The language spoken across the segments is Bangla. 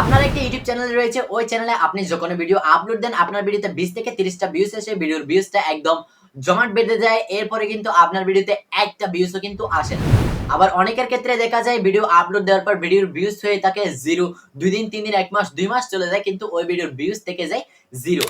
আপনার একটি ইউটিউব চ্যানেল রয়েছে, ওই চ্যানেলে আপনি যখন ভিডিও আপলোড দেন, আপনার ভিডিওতে বিশ থেকে তিরিশটা ভিউজ এসে ভিডিওর ভিউজটা একদম জমাট বেঁধে যায়, এরপরে কিন্তু আপনার ভিডিওতে একটা ভিউজও কিন্তু আসে না। আবার অনেকের ক্ষেত্রে দেখা যায় ভিডিও আপলোড দেওয়ার পর ভিডিওর ভিউজ হয়ে থাকে জিরো দুই দিন, তিন দিন, এক মাস, দুই মাস চলে যায়, কিন্তু ওই ভিডিওর ভিউজ থেকে যায় জিরো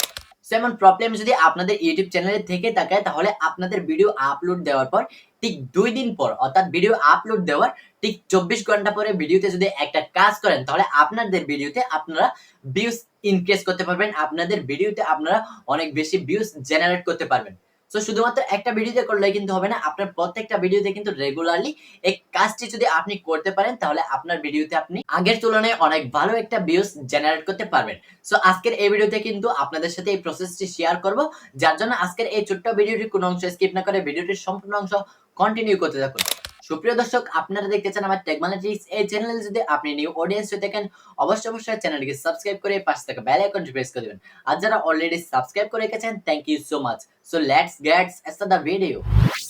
এমন প্রবলেম যদি আপনাদের ইউটিউব চ্যানেলে থেকে থাকে, তাহলে আপনাদের ভিডিও আপলোড দেওয়ার পর ঠিক দুই দিন পর, অর্থাৎ ভিডিও আপলোড দেওয়ার ঠিক চব্বিশ ঘণ্টা পরে ভিডিওতে যদি একটা কাজ করেন, তাহলে আপনাদের ভিডিওতে আপনারা ভিউজ ইনক্রিজ করতে পারবেন। আপনাদের ভিডিওতে আপনারা অনেক বেশি ভিউজ জেনারেট করতে পারবেন। তো শুধুমাত্র একটা ভিডিওতে করলে কিন্তু হবে না। আপনার প্রত্যেকটা ভিডিওতে কিন্তু রেগুলারলি এই কাজটি যদি আপনি করতে পারেন, তাহলে আপনার ভিডিওতে আপনি আগের তুলনায় অনেক ভালো একটা ভিউজ জেনারেট করতে পারবেন। সো আজকের এই ভিডিওতে কিন্তু আপনাদের সাথে এই প্রসেসটি শেয়ার করব। যার জন্য আজকের এই ছোট্ট ভিডিওটির কোনো অংশ স্কিপ না করে ভিডিওটির সম্পূর্ণ অংশ কন্টিনিউ করতে থাকুন। সুপ্রিয় দর্শক, আপনারা দেখতে চান আমার টেকনোলজিস এই চ্যানেলে যদি আপনি নিউ অডিয়েন্স হয়ে থাকেন, অবশ্যই অবশ্যই চ্যানেলটিকে সাবস্ক্রাইব করে পাশে থাকা বেল আইকনটি প্রেস করে দিবেন। আর যারা অলরেডি সাবস্ক্রাইব করে রেখেছেন thank you so much so let's get start the video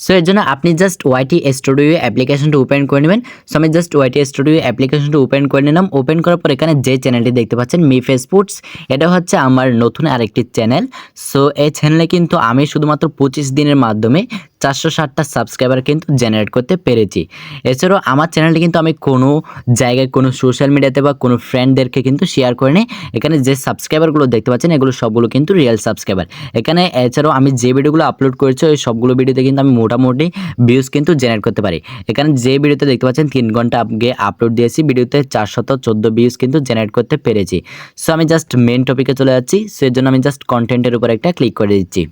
so এর জন্য আপনি জাস্ট ওয়াইটি স্টুডিও অ্যাপ্লিকেশনটা ওপেন করে নেবেন। সো আমি জাস্ট ওয়াইটি স্টুডিও অ্যাপ্লিকেশনটা ওপেন করে নিলাম। ওপেন করার পর এখানে যে চ্যানেলটি দেখতে পাচ্ছেন মি ফেসপুটস এটা হচ্ছে আমার নতুন আরেকটি চ্যানেল সো এই চ্যানেলে কিন্তু আমি শুধুমাত্র পঁচিশ দিনের মাধ্যমে চারশো ষাটটা সাবস্ক্রাইবার কিন্তু জেনারেট করতে পেরেছি। এছাড়াও আমার চ্যানেলটি কিন্তু আমি কোনো জায়গায়, কোনো সোশ্যাল মিডিয়াতে বা কোনো ফ্রেন্ডদেরকে কিন্তু শেয়ার করে নিই এখানে যে সাবস্ক্রাইবারগুলো দেখতে পাচ্ছেন, এগুলো সবগুলো কিন্তু রিয়েল সাবস্ক্রাইবার এখানে এছাড়াও আমি যে ভিডিওগুলো আপলোড করেছে ওই সবগুলো ভিডিওতে কিন্তু আমি মোটামুটি ভিউজ কিন্তু জেনারেট করতে পারি। এখানে যে ভিডিওতে দেখতে পাচ্ছেন, তিন ঘণ্টা আগে আপলোড দিয়েছি, ভিডিওতে চারশত চোদ্দ ভিউজ কিন্তু জেনারেট করতে পেরেছি। সো আমি জাস্ট মেন টপিকে চলে যাচ্ছি সেই জন্য আমি জাস্ট কন্টেন্টের উপর একটা ক্লিক করে দিচ্ছি।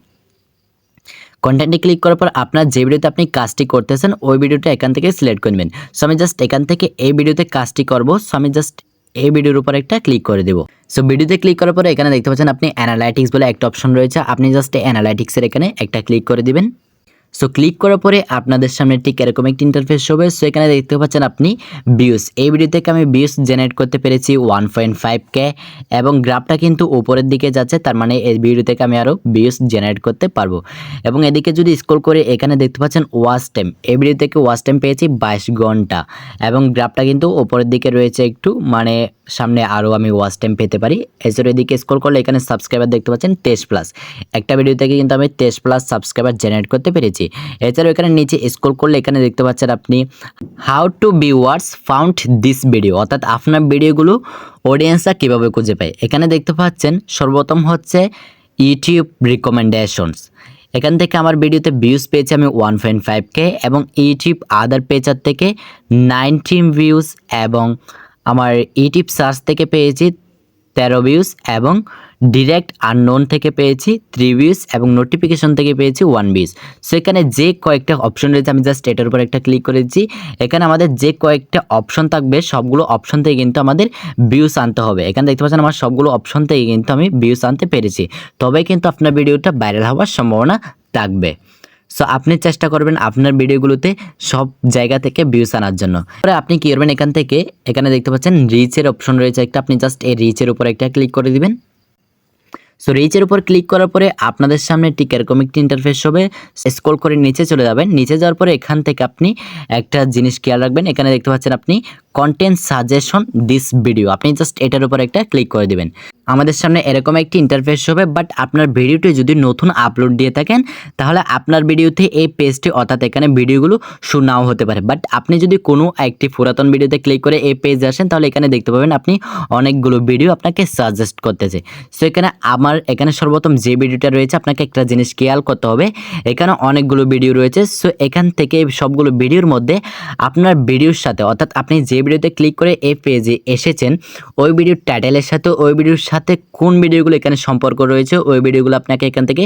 কন্টেন্টে ক্লিক করার পর আপনার যে ভিডিওতে আপনি কাজটি করতেছেন, ওই ভিডিওটা এখান থেকে সিলেক্ট করে নেবেন। সো আমি জাস্ট এখান থেকে এই ভিডিওতে কাজটি করব সো আমি জাস্ট এই ভিডিওর উপর একটা ক্লিক করে দেবো। সো ভিডিওতে ক্লিক করার পরে এখানে দেখতে পাচ্ছেন আপনি অ্যানালাইটিক্স বলে একটা অপশন রয়েছে। আপনি জাস্ট অ্যানালাইটিক্সের এখানে একটা ক্লিক করে দিবেন। সো ক্লিক করার পরে আপনাদের সামনে ঠিক এরকম একটি ইন্টারফেস হবে সো এখানে দেখতে পাচ্ছেন আপনি ভিউস এই ভিডিও থেকে আমি ভিউস জেনারেট করতে পেরেছি ওয়ান পয়েন্ট ফাইভ কে এবং গ্রাফটা কিন্তু উপরের দিকে যাচ্ছে, তার মানে এই ভিডিও থেকে আমি আরও ভিউস জেনারেট করতে পারব। এবং এদিকে যদি স্ক্রল করে, এখানে দেখতে পাচ্ছেন ওয়াচ টাইম এই ভিডিও থেকে ওয়াচ টাইম পেয়েছি বাইশ ঘণ্টা। এবং গ্রাফটা কিন্তু উপরের দিকে রয়েছে একটু মানে সামনে আরও আমি ওয়াচ টাইম পেতে পারি। এছাড়া এদিকে স্ক্রল করলে এখানে সাবস্ক্রাইবার দেখতে পাচ্ছেন তেইশ প্লাস একটা ভিডিও থেকে কিন্তু আমি তেইশ প্লাস সাবস্ক্রাইবার জেনারেট করতে পেরেছি। এছাড়াও এখানে নিচে স্ক্রল করলে এখানে দেখতে পাচ্ছেন আপনি how to viewers found this video অর্থাৎ আপনার ভিডিওগুলো অডিয়েন্সরা কীভাবে খুঁজে পায়। এখানে দেখতে পাচ্ছেন সর্বপ্রথম হচ্ছে ইউটিউব রিকমেন্ডেশনস এখান থেকে আমার ভিডিওতে ভিউজ পেয়েছি আমি ওয়ান পয়েন্ট ফাইভ কে এবং ইউটিউব আদার পেজার থেকে নাইনটিন ভিউজ এবং আমার ইউটিউব সার্চ থেকে পেয়েছি তেরো ভিউজ এবং ডিরেক্ট আননোন থেকে পেয়েছি থ্রি ভিউজ এবং নোটিফিকেশন থেকে পেয়েছি ওয়ান ভিউজ সো এখানে যে কয়েকটা অপশন রয়েছে, আমি জাস্ট এটার উপর একটা ক্লিক করে দিচ্ছি। এখানে আমাদের যে কয়েকটা অপশন থাকবে, সবগুলো অপশন থেকে কিন্তু আমাদের ভিউজ আনতে হবে। এখানে দেখতে পাচ্ছেন আমার সবগুলো অপশন থেকে কিন্তু আমি ভিউজ আনতে পেরেছি। তবে কিন্তু আপনার ভিডিওটা ভাইরাল হওয়ার সম্ভাবনা থাকবে। সো আপনি চেষ্টা করবেন আপনার ভিডিওগুলোতে সব জায়গা থেকে ভিউস আনার জন্য। পরে আপনি কী করবেন এখান থেকে, এখানে দেখতে পাচ্ছেন রিচের অপশন রয়েছে একটা। আপনি জাস্ট এই রিচের উপর একটা ক্লিক করে দিবেন। সো রিচের উপর ক্লিক করার পরে আপনাদের সামনে ঠিক এরকম একটি ইন্টারফেস হবে। স্ক্রল করে নিচে চলে যাবেন। নিচে যাওয়ার পরে এখান থেকে আপনি একটা জিনিস খেয়াল রাখবেন। এখানে দেখতে পাচ্ছেন আপনি কন্টেন্ট সাজেশন দিস ভিডিও আপনি জাস্ট এটার উপর একটা ক্লিক করে দিবেন। আমাদের সামনে এরকম একটি ইন্টারফেস হবে বাট আপনার ভিডিওটি যদি নতুন আপলোড দিয়ে থাকেন, তাহলে আপনার ভিডিওতে এই পেজটি অর্থাৎ এখানে ভিডিওগুলো শো নাও হতে পারে। বাট আপনি যদি কোনো একটি পুরাতন ভিডিওতে ক্লিক করে এই পেজে আসেন, তাহলে এখানে দেখতে পাবেন আপনি অনেকগুলো ভিডিও আপনাকে সাজেস্ট করতেছে। সো এখানে আমার, এখানে সর্বপ্রথম যে ভিডিওটা রয়েছে, আপনাকে একটা জিনিস খেয়াল করতে হবে। এখানে অনেকগুলো ভিডিও রয়েছে। সো এখান থেকে সবগুলো ভিডিওর মধ্যে আপনার ভিডিওর সাথে, অর্থাৎ আপনি যে ভিডিওতে ক্লিক করে এই পেজে এসেছেন, ওই ভিডিওর টাইটেলের সাথে, ওই ভিডিওর সাথে কোন ভিডিওগুলো এখানে সম্পর্ক রয়েছে, ওই ভিডিওগুলো আপনাকে এখান থেকে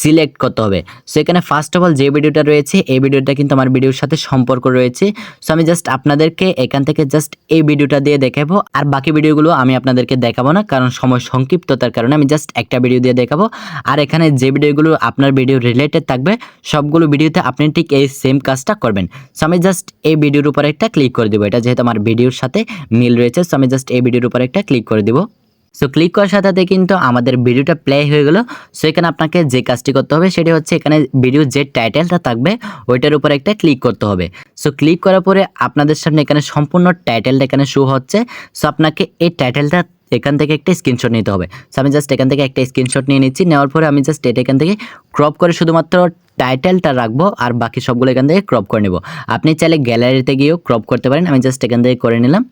সিলেক্ট করতে হবে। সো এখানে ফার্স্ট অফ অল যে ভিডিওটা রয়েছে, এই ভিডিওটা কিন্তু আমার ভিডিওর সাথে সম্পর্ক রয়েছে। সো আমি জাস্ট আপনাদেরকে এখান থেকে জাস্ট এই ভিডিওটা দিয়ে দেখাবো, আর বাকি ভিডিওগুলো আমি আপনাদেরকে দেখাবো না, কারণ সময় সংক্ষিপ্ততার কারণে আমি জাস্ট একটা ভিডিও দিয়ে দেখাবো। আর এখানে যে ভিডিওগুলো আপনার ভিডিও রিলেটেড থাকবে, সবগুলো ভিডিওতে আপনি ঠিক এই সেম কাজটা করবেন। সো আমি জাস্ট এই ভিডিওর উপর একটা ক্লিক করে দেবো, এটা যেহেতু আমার ভিডিওর সাথে মিল রয়েছে সো আমি জাস্ট এই ভিডিওর উপর একটা ক্লিক করে দিব। সো ক্লিক করার সাথে সাথে কিন্তু আমাদের ভিডিওটা প্লে হয়ে গেল। সো এখানে আপনাকে যে কাজটি করতে হবে সেটি হচ্ছে এখানে ভিডিও যে টাইটেলটা থাকবে, ওইটার উপর একটা ক্লিক করতে হবে। সো ক্লিক করার পরে আপনাদের সামনে এখানে সম্পূর্ণ টাইটেলটা এখানে শো হচ্ছে। সো আপনাকে এই টাইটেলটা এখান থেকে একটা স্ক্রিনশট নিতে হবে। সো আমি জাস্ট এখান থেকে একটা স্ক্রিনশট নিয়ে নিচ্ছি। নেওয়ার পরে আমি জাস্ট এটা এখান থেকে ক্রপ করে শুধুমাত্র টাইটেলটা রাখব আর বাকি সবগুলো এখান থেকে ক্রপ করে নেব। আপনি চাইলে গ্যালারিতে গিয়েও ক্রপ করতে পারেন। আমি জাস্ট এখান থেকে করে নিলাম।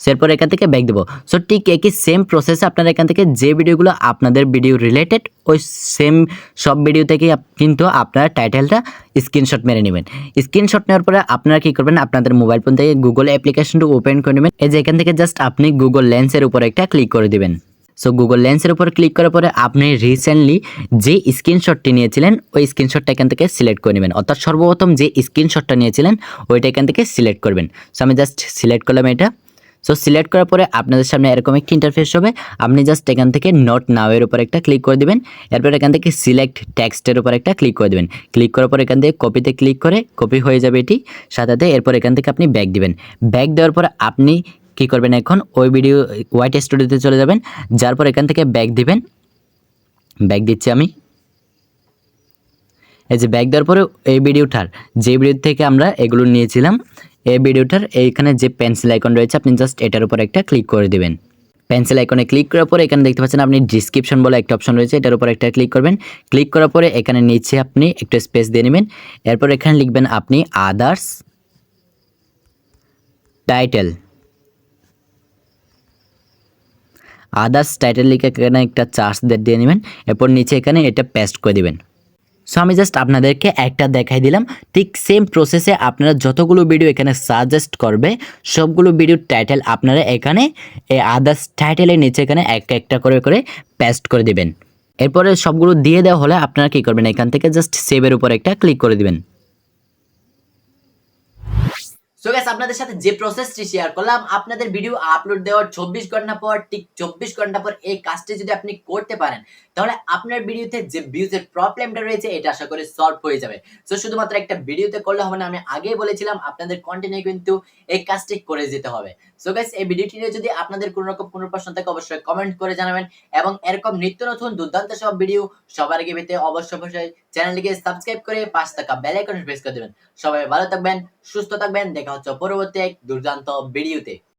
এরপর এখান থেকে ব্যাক দেবো। সো ঠিক একই সেম প্রসেসে আপনারা এখান থেকে যে ভিডিওগুলো আপনাদের ভিডিও রিলেটেড ওই সেম সব ভিডিও থেকে কিন্তু আপনারা টাইটেলটা স্ক্রিনশট মেরে নেবেন। স্ক্রিনশট নেওয়ার পরে আপনারা কী করবেন? আপনাদের মোবাইল ফোন থেকে গুগল অ্যাপ্লিকেশনটা ওপেন করে নেবেন। এই যে এখান থেকে জাস্ট আপনি গুগল লেন্সের উপর একটা ক্লিক করে দিবেন। সো গুগল লেন্সের উপর ক্লিক করার পরে আপনি রিসেন্টলি যে স্ক্রিনশটটি নিয়েছিলেন, ওই স্ক্রিনশটটা এখান থেকে সিলেক্ট করে নেবেন। অর্থাৎ সর্বপ্রথম যে স্ক্রিনশটটা নিয়েছিলেন, ওইটা এখান থেকে সিলেক্ট করবেন। সো আমি জাস্ট সিলেক্ট করলাম এটা। সো সিলেক্ট করার পরে আপনাদের সামনে এরকম একটি ইন্টারফেস হবে। আপনি জাস্ট এখান থেকে নোট নাওয়ের উপর একটা ক্লিক করে দিবেন। এরপর এখান থেকে সিলেক্ট টেক্সটের উপর একটা ক্লিক করে দেবেন। ক্লিক করার পর এখান থেকে কপিতে ক্লিক করে কপি হয়ে যাবে এটি। সাথে এরপর এখান থেকে আপনি ব্যাক দিবেন। ব্যাক দেওয়ার পর আপনি কি করবেন এখন? ওই ভিডিও হোয়াইট স্টুডিওতে চলে যাবেন। যার পর এখান থেকে ব্যাক দিবেন। ব্যাক দিচ্ছি আমি। এই যে ব্যাক দেওয়ার পরে এই ভিডিওটার যে ভিডিও থেকে আমরা এগুলো নিয়েছিলাম এই ভিডিওটার এইখানে যে পেন্সিল আইকন রয়েছে, আপনি জাস্ট এটার উপর একটা ক্লিক করে দিবেন। পেন্সিল আইকনে ক্লিক করার পরে এখানে দেখতে পাচ্ছেন আপনি ডিসক্রিপশন বলে একটা অপশন রয়েছে, এটার উপর একটা ক্লিক করবেন। ক্লিক করার পরে এখানে নিচে আপনি একটু স্পেস দিয়ে নেবেন। এরপর এখানে লিখবেন আপনি আদার্স টাইটেল আদার্স টাইটেল লিখে এখানে একটা চার্জ দিয়ে নেবেন। এরপর নিচে এখানে এটা পেস্ট করে দিবেন। সো আমি জাস্ট আপনাদেরকে একটা দেখাই দিলাম। ঠিক সেম প্রসেসে আপনারা যতগুলো ভিডিও এখানে সাজেস্ট করবে, সবগুলো ভিডিওর টাইটেল আপনারা এখানে আদার্স টাইটেলের নিচে এখানে এক একটা করে করে পেস্ট করে দিবেন। এরপরে সবগুলো দিয়ে দেওয়া হলে আপনারা কী করবেন? এখান থেকে জাস্ট সেভের উপর একটা ক্লিক করে দিবেন। সো গাইস আপনাদের সাথে যে প্রসেসটি শেয়ার করলাম, আপনাদের ভিডিও আপলোড দেওয়ার চব্বিশ ঘণ্টা পর, ঠিক চব্বিশ ঘণ্টা পর এই কাজটি যদি আপনি করতে পারেন, তাহলে আপনার ভিডিওতে যে ভিউজের প্রবলেমটা রয়েছে, এটা আশা করি সলভ হয়ে যাবে। সো শুধুমাত্র একটা ভিডিওতে করলে হবে না, আমি আগেই বলেছিলাম, আপনাদের কন্টিনিউ কিন্তু এই কাজটি করে যেতে হবে। সো গাইস এই ভিডিওটি নিয়ে যদি আপনাদের কোনো রকম কোনো প্রশ্ন থাকে, অবশ্যই কমেন্ট করে জানাবেন এবং এরকম নিত্য নতুন দুর্দান্ত সব ভিডিও সবার আগে পেতে অবশ্যই চ্যানেলটিকে সাবস্ক্রাইব করে পাশে থাকা বেল আইকন প্রেস করে দেবেন। সবাই ভালো থাকবেন, সুস্থ থাকবেন, দেখা হচ্ছে পরবর্তী এক দুর্দান্ত ভিডিওতে